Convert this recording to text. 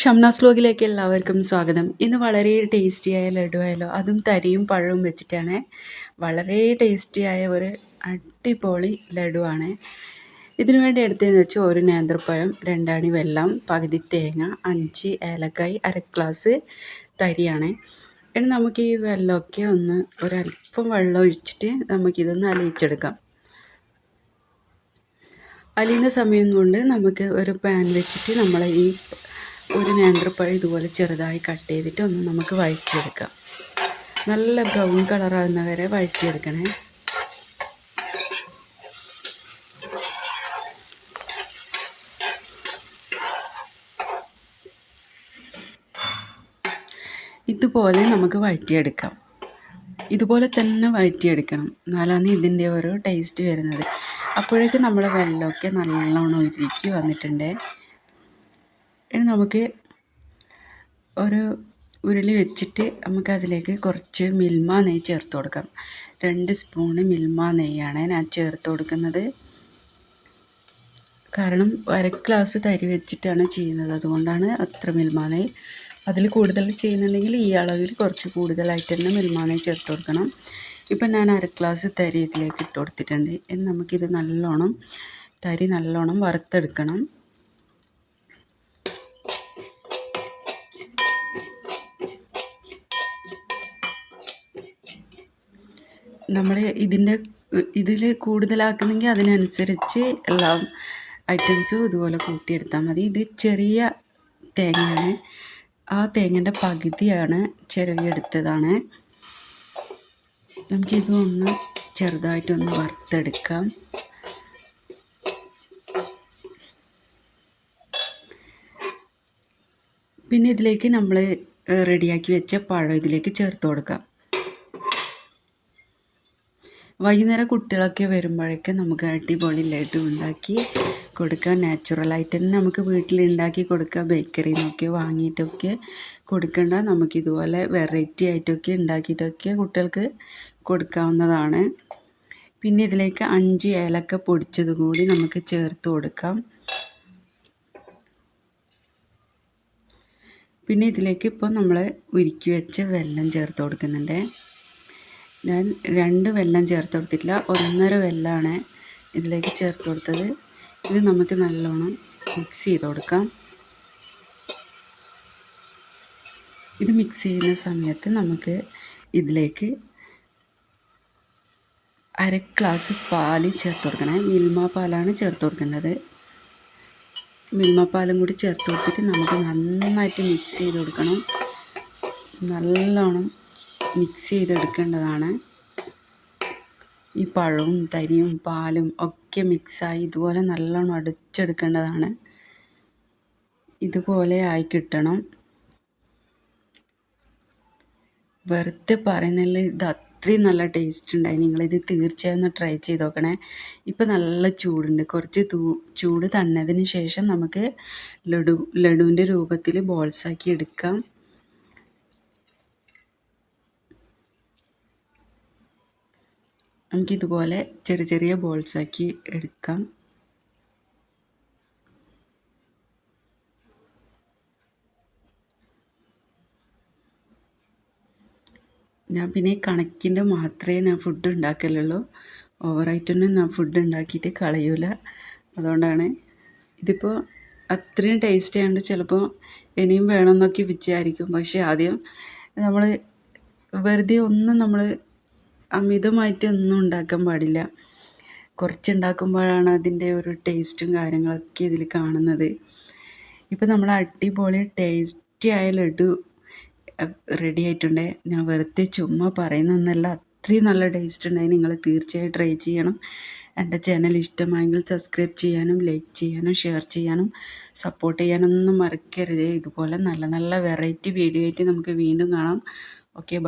ഷംനാസ് വ്ലോഗിലേക്ക് എല്ലാവർക്കും സ്വാഗതം. ഇന്ന് വളരെ ടേസ്റ്റിയായ ലഡു ആയാലോ അതും തരിയും പഴവും വെച്ചിട്ടാണ്. വളരെ ടേസ്റ്റിയായ ഒരു അടിപൊളി ലഡുവാണ്. ഇതിനു വേണ്ടി എടുത്തതെന്ന് വെച്ചാൽ ഒരു നേന്ത്രപ്പഴം രണ്ടാണി വെള്ളം പകുതി തേങ്ങ അഞ്ച് ഏലക്കായ് അര ഗ്ലാസ് തരിയാണ്. ഇനി നമുക്ക് ഈ വെള്ളമൊക്കെ ഒന്ന് ഒരല്പം വെള്ളം ഒഴിച്ചിട്ട് നമുക്കിതൊന്ന് അലിയിച്ചെടുക്കാം. അലിയുന്ന സമയം കൊണ്ട് നമുക്ക് ഒരു പാൻ വെച്ചിട്ട് നമ്മൾ ഈ ഒരു നേന്ത്രപ്പഴം ഇതുപോലെ ചെറുതായി കട്ട് ചെയ്തിട്ട് ഒന്ന് നമുക്ക് വഴറ്റിയെടുക്കാം. നല്ല ബ്രൗൺ കളറാകുന്ന വരെ വഴറ്റിയെടുക്കണേ. ഇതുപോലെ നമുക്ക് വഴറ്റിയെടുക്കാം. ഇതുപോലെ തന്നെ വഴറ്റിയെടുക്കണം. എന്നാലാണ് ഇതിന്റെ ഓരോ ടേസ്റ്റ് വരുന്നത്. അപ്പോഴേക്കും നമ്മുടെ വെള്ളമൊക്കെ നല്ലോണം ഉരുക്കി വന്നിട്ടുണ്ട്. ഇനി നമുക്ക് ഒരു ഉരുളി വെച്ചിട്ട് നമുക്ക് അതിലേക്ക് കുറച്ച് മിൽമ നെയ്യ് ചേർത്ത് കൊടുക്കാം. രണ്ട് സ്പൂണ് മിൽമ നെയ്യാണ് ഞാൻ ചേർത്ത് കൊടുക്കുന്നത്. കാരണം അര ഗ്ലാസ് തരി വെച്ചിട്ടാണ് ചെയ്യുന്നത്. അതുകൊണ്ടാണ് അത്ര മിൽമ നെയ്യ്. അതിൽ കൂടുതൽ ചെയ്യുന്നുണ്ടെങ്കിൽ ഈ അളവിൽ കുറച്ച് കൂടുതലായിട്ട് തന്നെ മിൽമ നെയ്യ് ചേർത്ത് കൊടുക്കണം. ഇപ്പം ഞാൻ അര ഗ്ലാസ് തരി ഇതിലേക്ക് ഇട്ട് കൊടുത്തിട്ടുണ്ട്. ഇനി നമുക്കിത് നല്ലോണം തരി നല്ലോണം വറുത്തെടുക്കണം. നമ്മൾ ഇതിന്റെ ഇതിൽ കൂടുതലാക്കുന്നെങ്കിൽ അതിനനുസരിച്ച് എല്ലാ ഐറ്റംസും ഇതുപോലെ കൂട്ടിയെടുത്താൽ മതി. ഇത് ചെറിയ തേങ്ങയാണ്. ആ തേങ്ങന്റെ പകുതിയാണ് ചിരവിയെടുത്തതാണ്. നമുക്കിതൊന്ന് ചെറുതായിട്ടൊന്ന് വറുത്തെടുക്കാം. പിന്നെ ഇതിലേക്ക് നമ്മൾ റെഡിയാക്കി വെച്ച പഴം ഇതിലേക്ക് ചേർത്ത് കൊടുക്കാം. വൈകുന്നേരം കുട്ടികളൊക്കെ വരുമ്പോഴേക്ക് നമുക്ക് അടിപൊളി ലഡു ഉണ്ടാക്കി കൊടുക്കാം. നാച്ചുറലായിട്ട് തന്നെ നമുക്ക് വീട്ടിൽ ഉണ്ടാക്കി കൊടുക്കാം. ബേക്കറിയിൽ നിന്നൊക്കെ വാങ്ങിയിട്ടൊക്കെ കൊടുക്കേണ്ട. നമുക്കിതുപോലെ വെറൈറ്റി ആയിട്ടൊക്കെ ഉണ്ടാക്കിയിട്ടൊക്കെ കുട്ടികൾക്ക് കൊടുക്കാവുന്നതാണ്. പിന്നെ ഇതിലേക്ക് അഞ്ച് ഏലക്ക പൊടിച്ചത് കൂടി നമുക്ക് ചേർത്ത് കൊടുക്കാം. പിന്നെ ഇതിലേക്ക് ഇപ്പോൾ നമ്മൾ ഉരുക്കി വെച്ച് വെള്ളം ചേർത്ത് കൊടുക്കുന്നുണ്ട്. ഞാൻ രണ്ട് വെല്ലം ചേർത്ത് കൊടുത്തിട്ടില്ല. ഒന്നര വെല്ലമാണ് ഇതിലേക്ക് ചേർത്ത് കൊടുത്തത്. ഇത് നമുക്ക് നല്ലോണം മിക്സ് ചെയ്ത് കൊടുക്കാം. ഇത് മിക്സ് ചെയ്യുന്ന സമയത്ത് നമുക്ക് ഇതിലേക്ക് അര ഗ്ലാസ് പാൽ ചേർത്ത് കൊടുക്കണേ. മിൽമ പാലാണ് ചേർത്ത് കൊടുക്കേണ്ടത്. മിൽമ പാലും കൂടി ചേർത്ത് കൊടുത്തിട്ട് നമുക്ക് നന്നായിട്ട് മിക്സ് ചെയ്ത് കൊടുക്കണം. നല്ലോണം മിക്സ് ചെയ്തെടുക്കേണ്ടതാണ്. ഈ പഴവും തരിയും പാലും ഒക്കെ മിക്സായി ഇതുപോലെ നല്ലോണം അടിച്ചെടുക്കേണ്ടതാണ്. ഇതുപോലെ ആയി കിട്ടണം. വെറുതെ പറയുന്നില്ല ഇത് അത്രയും നല്ല ടേസ്റ്റ് ഉണ്ടായി. നിങ്ങളിത് തീർച്ചയായും ഒന്ന് ട്രൈ ചെയ്ത് നോക്കണേ ഇപ്പം നല്ല ചൂടുണ്ട്. കുറച്ച് ചൂട് തന്നതിന് ശേഷം നമുക്ക് ലഡു ലഡുവിന്റെ രൂപത്തിൽ ബോൾസാക്കി എടുക്കാം. നമുക്കിതുപോലെ ചെറിയ ചെറിയ ബോൾസാക്കി എടുക്കാം. ഞാൻ പിന്നെ കണക്കിന്റെ മാത്രമേ ഞാൻ ഫുഡ് ഉണ്ടാക്കലുള്ളൂ. ഓവറായിട്ടൊന്നും ഞാൻ ഫുഡ് ഉണ്ടാക്കിയിട്ട് കളയൂല. അതുകൊണ്ടാണ് ഇതിപ്പോൾ അത്രയും ടേസ്റ്റ് ആയതുകൊണ്ട് ചിലപ്പോൾ ഇനിയും വേണമെന്നൊക്കെ വിചാരിക്കും. പക്ഷേ ആദ്യം നമ്മൾ വെറുതെ ഒന്നും നമ്മൾ അമിതമായിട്ട് ഒന്നും ഉണ്ടാക്കാൻ പാടില്ല. കുറച്ചുണ്ടാക്കുമ്പോഴാണ് അതിന്റെ ഒരു ടേസ്റ്റും കാര്യങ്ങളൊക്കെ ഇതിൽ കാണുന്നത്. ഇപ്പോൾ നമ്മൾ അടിപൊളി ടേസ്റ്റി ആയ ലഡു റെഡി ആയിട്ടുണ്ട്. ഞാൻ വെറുതെ ചുമ്മാ പറയുന്നൊന്നല്ല അത്രയും നല്ല ടേസ്റ്റ് ഉണ്ടായി. നിങ്ങൾ തീർച്ചയായും ട്രൈ ചെയ്യണം. എന്റെ ചാനൽ ഇഷ്ടമായെങ്കിൽ സബ്സ്ക്രൈബ് ചെയ്യാനും ലൈക്ക് ചെയ്യാനും ഷെയർ ചെയ്യാനും സപ്പോർട്ട് ചെയ്യാനൊന്നും മറക്കരുത്. ഇതുപോലെ നല്ല നല്ല വെറൈറ്റി വീഡിയോ ആയിട്ട് നമുക്ക് വീണ്ടും കാണാം. ഓക്കെ